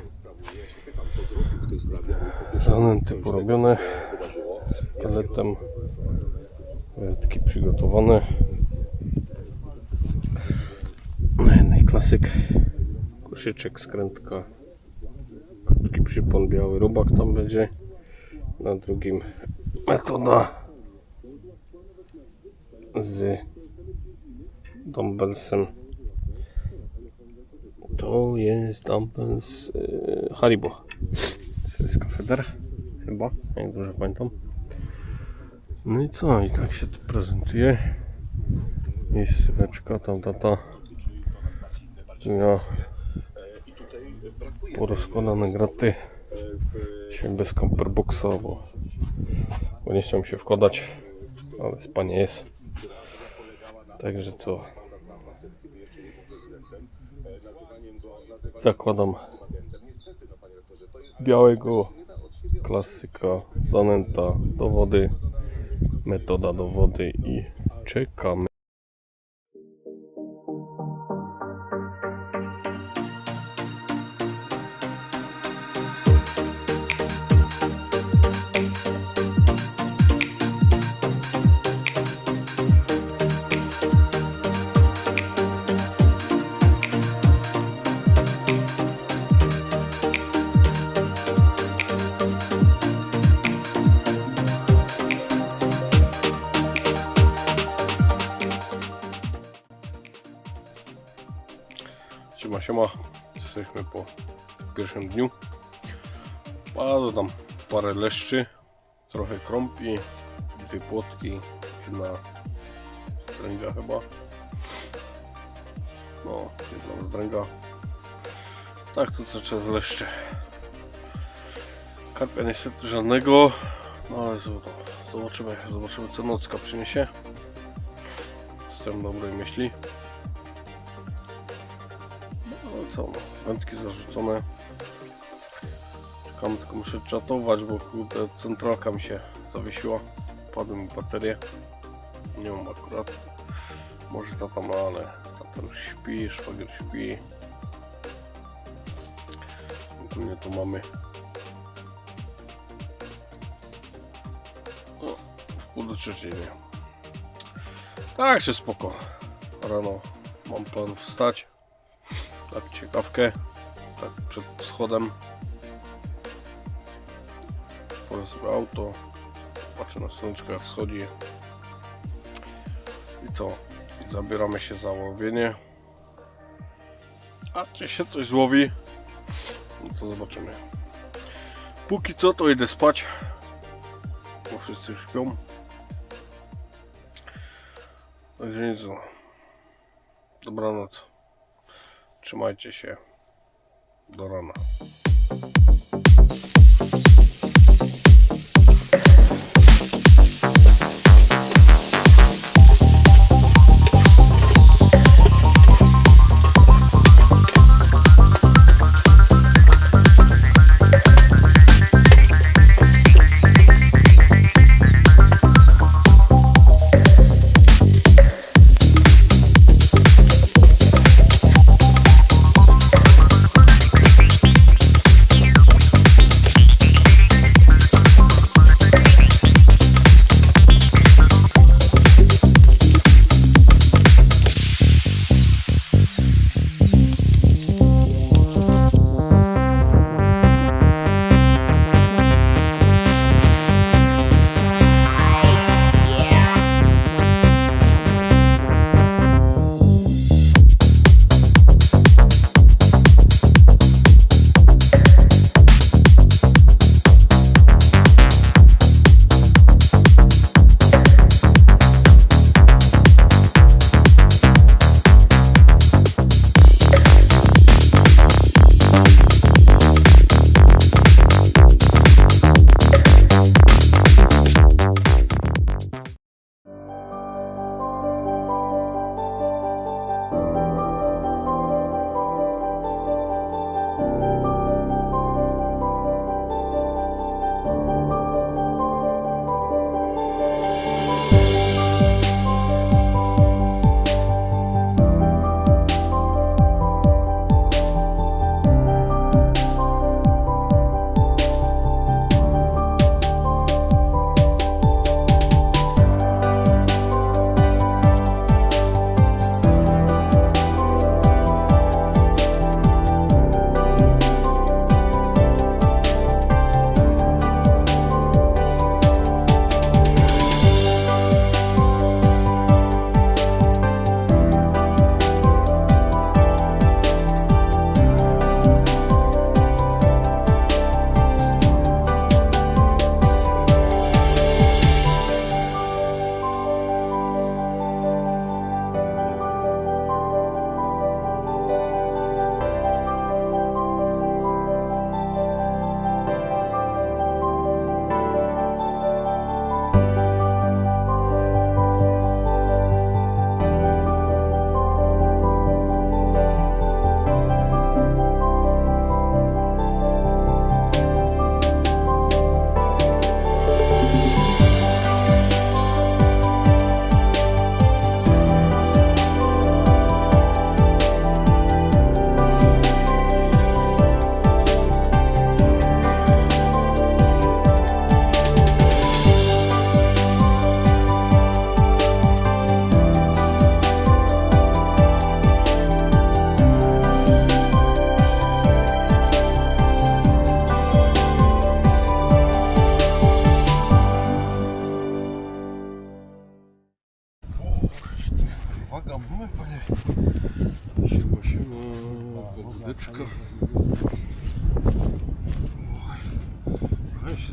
porozkładany. Zanęty porobione. Z paletem. Wędki przygotowane. Na jednej klasyk. Koszyczek, skrętka. Krótki przypon, biały robak tam będzie. Na drugim metoda z dumbbellsem. To jest dumbbell z y, Haribo. Z Skafeder chyba, jak dobrze pamiętam. No i co? I tak się to prezentuje. Miejscóweczka, tam tata. Ja porozkładane graty. Dzisiaj bez camperboxa, bo, bo nie chciałem się wkładać, ale spanie jest. Także co? Zakładam białego klasyka, zanęta do wody, metoda do wody i czekamy. Siema, siema. Jesteśmy po pierwszym dniu. Padło tam parę leszczy, trochę krąpi, dwie płotki, jedna stręga chyba. No, jedna zdręga. Tak to co czas leszcze. Karpia niestety żadnego, no ale zo- zobaczymy, zobaczymy co nocka przyniesie. Jestem dobrej myśli. No co no, wędki zarzucone. Czekam, tylko muszę czatować, bo kurde, centralka mi się zawiesiła. Padły mi baterie. Nie mam akurat. Może tata ma, ale tata już śpi, szwagier śpi. Ogólnie to mamy o, w pół do trzeciej, nie? Tak się spoko. Rano mam plan wstać tak ciekawkę, tak przed wschodem. Otworzę sobie auto, patrzę na słoneczko jak wschodzi. I co? Zabieramy się za łowienie. A czy się coś złowi, no to zobaczymy. Póki co to idę spać, bo wszyscy śpią. Także nic. no. Dobranoc. Trzymajcie się. Do rana.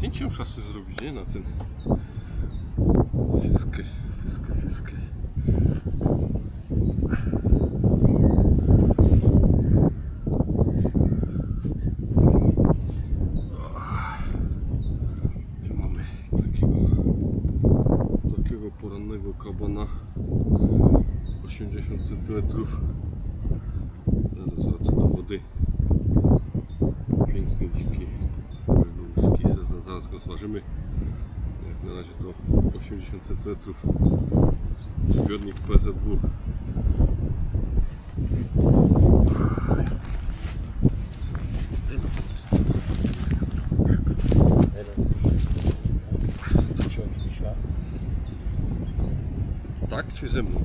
Zdjęcie muszę sobie zrobić, nie? Na ten fiskę, fiskę, fiskę. Mamy takiego, takiego porannego kabana 80 cm. Zaraz wracam do wody. Zaraz go zważymy. Jak na razie to 80 cm. Zbiornik PZW. Tak czy ze mną?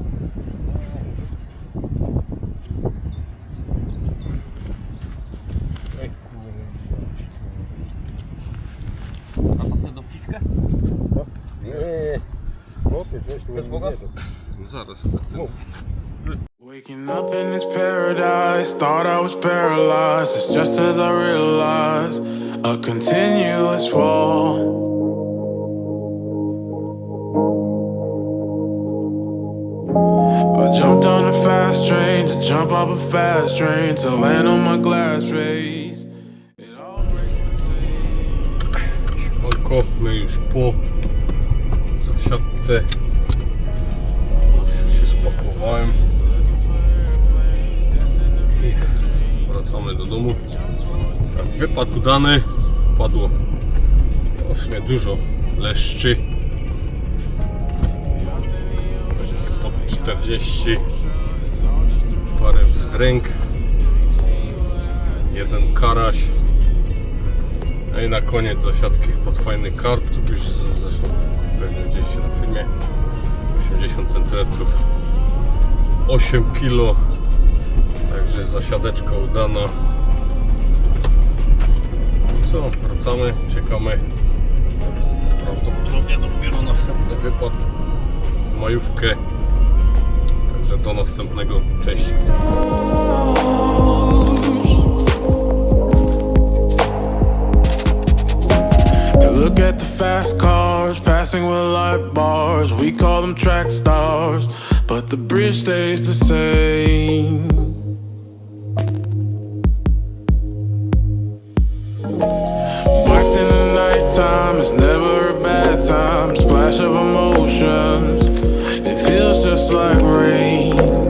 Waking up in this paradise, thought I was paralyzed. It's just as I realized a continuous fall. I jumped on a fast train to jump off a fast train to land on my glass face. It all breaks the same. Oko, my już. I wracamy do domu. Wypadł udany. Padło no, w sumie dużo leszczy. Pod 40. Parę wzdręk. Jeden karaś. No i na koniec zasiadki wpadł fajny karp, tu już zresztą pewnie widzieliście na filmie. 80 cm, 8 kg. Także zasiadeczka udana. Co, wracamy, czekamy. Prawdopodobnie dopiero następny wypad w majówkę. Także do następnego. Cześć. Look at the fast cars passing with light bars. We call them track stars, but the bridge stays the same. Blacks in the nighttime, it's never a bad time. Splash of emotions, it feels just like rain.